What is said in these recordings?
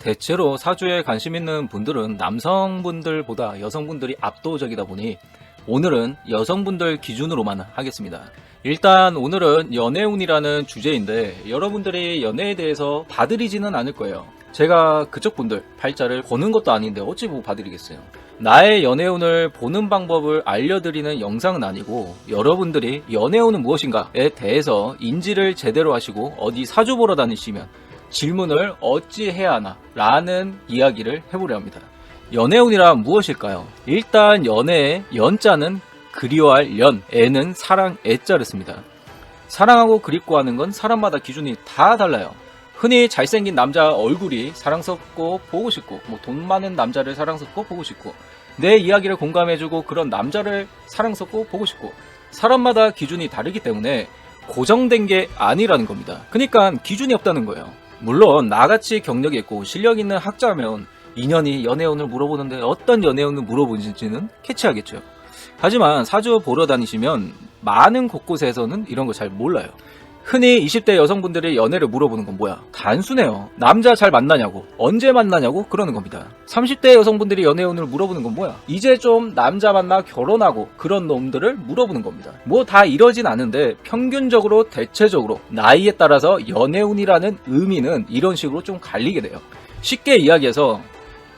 대체로 사주에 관심 있는 분들은 남성분들보다 여성분들이 압도적이다 보니 오늘은 여성분들 기준으로만 하겠습니다. 일단 오늘은 연애운이라는 주제인데 여러분들이 연애에 대해서 봐드리지는 않을 거예요. 제가 그쪽 분들 팔자를 보는 것도 아닌데 어찌 보고 봐드리겠어요. 나의 연애운을 보는 방법을 알려드리는 영상은 아니고 여러분들이 연애운은 무엇인가에 대해서 인지를 제대로 하시고 어디 사주 보러 다니시면 질문을 어찌 해야 하나 라는 이야기를 해보려 합니다. 연애운이란 무엇일까요? 일단 연애의 연자는 그리워할 연, 애는 사랑 애자를 씁니다. 사랑하고 그립고 하는 건 사람마다 기준이 다 달라요. 흔히 잘생긴 남자 얼굴이 사랑스럽고 보고 싶고 뭐 돈 많은 남자를 사랑스럽고 보고 싶고 내 이야기를 공감해주고 그런 남자를 사랑스럽고 보고 싶고 사람마다 기준이 다르기 때문에 고정된 게 아니라는 겁니다. 그러니까 기준이 없다는 거예요. 물론 나같이 경력이 있고 실력 있는 학자면 인연이 연애운을 물어보는데 어떤 연애운을 물어보는지는 캐치하겠죠. 하지만 사주 보러 다니시면 많은 곳곳에서는 이런 거 잘 몰라요. 흔히 20대 여성분들이 연애를 물어보는 건 뭐야? 단순해요. 남자 잘 만나냐고, 언제 만나냐고 그러는 겁니다. 30대 여성분들이 연애운을 물어보는 건 뭐야? 이제 좀 남자 만나 결혼하고 그런 놈들을 물어보는 겁니다. 뭐 다 이러진 않은데 평균적으로 대체적으로 나이에 따라서 연애운이라는 의미는 이런 식으로 좀 갈리게 돼요. 쉽게 이야기해서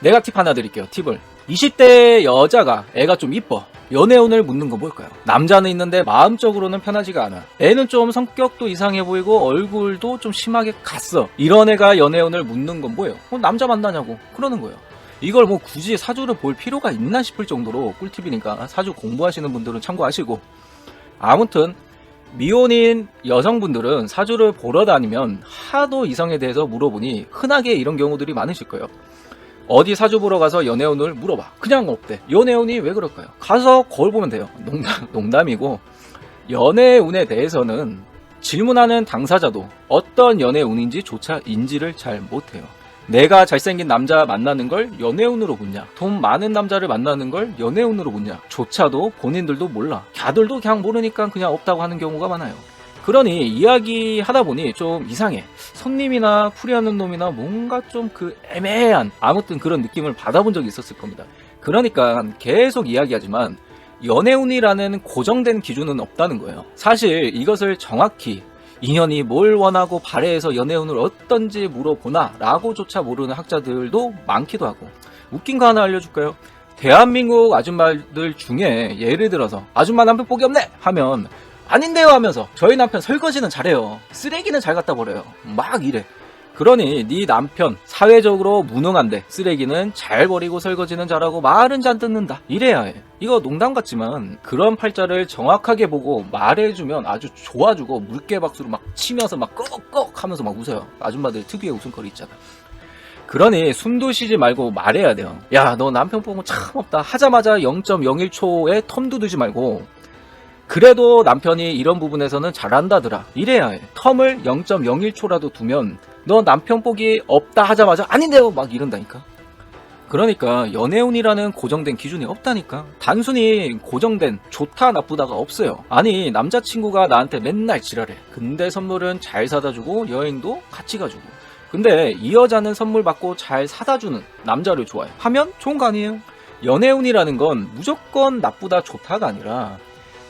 내가 팁 하나 드릴게요. 팁을. 20대 여자가 애가 좀 이뻐. 연애운을 묻는 건 뭘까요? 남자는 있는데 마음적으로는 편하지가 않아. 애는 좀 성격도 이상해 보이고 얼굴도 좀 심하게 갔어. 이런 애가 연애운을 묻는 건 뭐예요? 어, 남자 만나냐고 그러는 거예요. 이걸 뭐 굳이 사주를 볼 필요가 있나 싶을 정도로 꿀팁이니까 사주 공부하시는 분들은 참고하시고 아무튼 미혼인 여성분들은 사주를 보러 다니면 하도 이성에 대해서 물어보니 흔하게 이런 경우들이 많으실 거예요. 어디 사주 보러 가서 연애운을 물어봐. 그냥 없대. 연애운이 왜 그럴까요? 가서 거울 보면 돼요. 농담, 농담이고 연애운에 대해서는 질문하는 당사자도 어떤 연애운인지 조차 인지를 잘 못해요. 내가 잘생긴 남자 만나는 걸 연애운으로 묻냐? 돈 많은 남자를 만나는 걸 연애운으로 묻냐? 조차도 본인들도 몰라. 걔들도 그냥 모르니까 그냥 없다고 하는 경우가 많아요. 그러니 이야기 하다 보니 좀 이상해. 손님이나 풀이하는 놈이나 뭔가 좀 그 애매한 아무튼 그런 느낌을 받아본 적이 있었을 겁니다. 그러니까 계속 이야기하지만 연애운이라는 고정된 기준은 없다는 거예요. 사실 이것을 정확히 인연이 뭘 원하고 바래해서 연애운을 어떤지 물어보나 라고조차 모르는 학자들도 많기도 하고 웃긴 거 하나 알려줄까요? 대한민국 아줌마들 중에 예를 들어서 아줌마 남편 복이 없네 하면 아닌데요 하면서 저희 남편 설거지는 잘해요. 쓰레기는 잘 갖다 버려요. 막 이래. 그러니 네 남편 사회적으로 무능한데 쓰레기는 잘 버리고 설거지는 잘하고 말은 잘 듣는다. 이래야 해. 이거 농담 같지만 그런 팔자를 정확하게 보고 말해주면 아주 좋아주고 물개박수로 막 치면서 막 꺽꺽 하면서 막 웃어요. 아줌마들 특유의 웃음거리 있잖아. 그러니 숨도 쉬지 말고 말해야 돼요. 야 너 남편 보고 참 없다. 하자마자 0.01초에 텀도 두지 말고 그래도 남편이 이런 부분에서는 잘한다더라. 이래야 해. 텀을 0.01초라도 두면 너 남편 복이 없다 하자마자 아닌데요 막 이런다니까. 그러니까 연애운이라는 고정된 기준이 없다니까. 단순히 고정된 좋다 나쁘다가 없어요. 아니 남자친구가 나한테 맨날 지랄해. 근데 선물은 잘 사다 주고 여행도 같이 가주고. 근데 이 여자는 선물 받고 잘 사다 주는 남자를 좋아해. 하면 좋은 거 아니에요? 연애운이라는 건 무조건 나쁘다 좋다가 아니라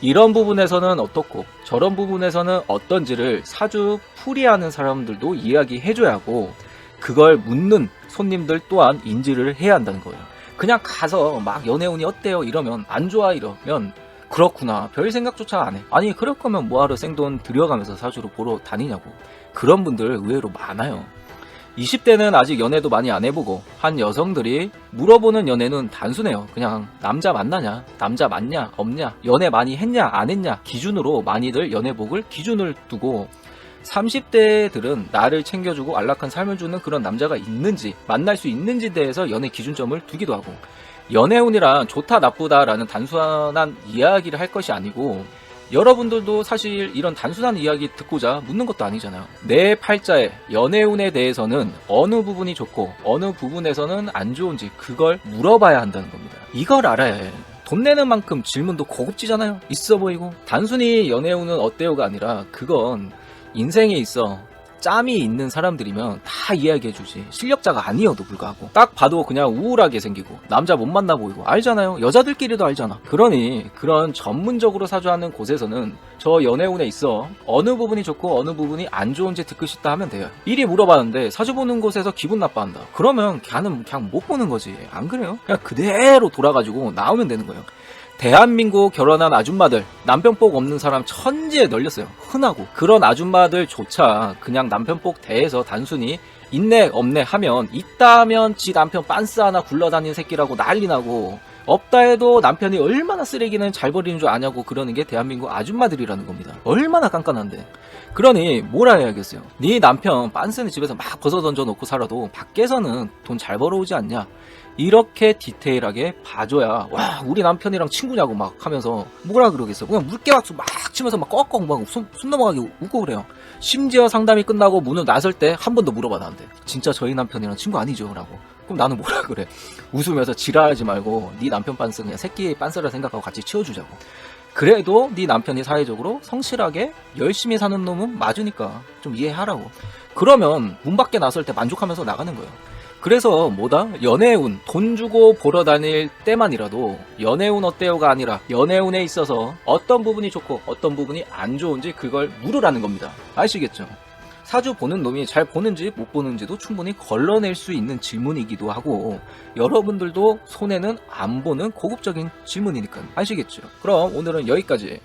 이런 부분에서는 어떻고 저런 부분에서는 어떤지를 사주 풀이하는 사람들도 이야기해줘야 하고 그걸 묻는 손님들 또한 인지를 해야 한다는 거예요. 그냥 가서 막 연애운이 어때요 이러면 안 좋아 이러면 그렇구나 별 생각조차 안 해. 아니 그럴 거면 뭐하러 생돈 들여가면서 사주를 보러 다니냐고 그런 분들 의외로 많아요. 20대는 아직 연애도 많이 안 해보고 한 여성들이 물어보는 연애는 단순해요. 그냥 남자 만나냐, 남자 맞냐, 없냐, 연애 많이 했냐, 안 했냐 기준으로 많이들 연애복을 기준을 두고 30대들은 나를 챙겨주고 안락한 삶을 주는 그런 남자가 있는지 만날 수 있는지에 대해서 연애 기준점을 두기도 하고 연애운이란 좋다 나쁘다라는 단순한 이야기를 할 것이 아니고 여러분들도 사실 이런 단순한 이야기 듣고자 묻는 것도 아니잖아요. 내 팔자의 연애운에 대해서는 어느 부분이 좋고 어느 부분에서는 안 좋은지 그걸 물어봐야 한다는 겁니다. 이걸 알아야 해. 돈 내는 만큼 질문도 고급지잖아요. 있어 보이고. 단순히 연애운은 어때요가 아니라 그건 인생에 있어 짬이 있는 사람들이면 다 이야기해주지. 실력자가 아니어도 불구하고. 딱 봐도 그냥 우울하게 생기고 남자 못 만나 보이고. 알잖아요. 여자들끼리도 알잖아. 그러니 그런 전문적으로 사주하는 곳에서는 저 연애운에 있어. 어느 부분이 좋고 어느 부분이 안 좋은지 듣고 싶다 하면 돼요. 미리 물어봤는데 사주 보는 곳에서 기분 나빠한다. 그러면 걔는 그냥 못 보는 거지. 안 그래요? 그냥 그대로 돌아가지고 나오면 되는 거예요 대한민국 결혼한 아줌마들 남편 복 없는 사람 천지에 널렸어요. 흔하고. 그런 아줌마들조차 그냥 남편 복 대해서 단순히 있네 없네 하면 있다면 지 남편 빤스 하나 굴러다니는 새끼라고 난리 나고 없다 해도 남편이 얼마나 쓰레기는 잘 버리는 줄 아냐고 그러는 게 대한민국 아줌마들이라는 겁니다. 얼마나 깐깐한데. 그러니 뭐라 해야겠어요? 네 남편 빤스는 집에서 막 벗어 던져 놓고 살아도 밖에서는 돈 잘 벌어오지 않냐 이렇게 디테일하게 봐줘야 와 우리 남편이랑 친구냐고 막 하면서 뭐라 그러겠어. 그냥 물개박수 막 치면서 막 꺽꺽 막숨 숨 넘어가게 웃고 그래요. 심지어 상담이 끝나고 문을 나설 때 한 번 더 물어봐 나한테 진짜 저희 남편이랑 친구 아니죠 라고. 그럼 나는 뭐라 그래? 웃으면서 지랄하지 말고 네 남편 빤스 그냥 새끼 빤스라 생각하고 같이 치워주자고. 그래도 네 남편이 사회적으로 성실하게 열심히 사는 놈은 맞으니까 좀 이해하라고. 그러면 문 밖에 나설 때 만족하면서 나가는 거예요 그래서 뭐다? 연애운 돈 주고 보러 다닐 때만이라도 연애운 어때요가 아니라 연애운에 있어서 어떤 부분이 좋고 어떤 부분이 안 좋은지 그걸 물으라는 겁니다. 아시겠죠? 사주 보는 놈이 잘 보는지 못 보는지도 충분히 걸러낼 수 있는 질문이기도 하고 여러분들도 손해는 안 보는 고급적인 질문이니까 아시겠죠? 그럼 오늘은 여기까지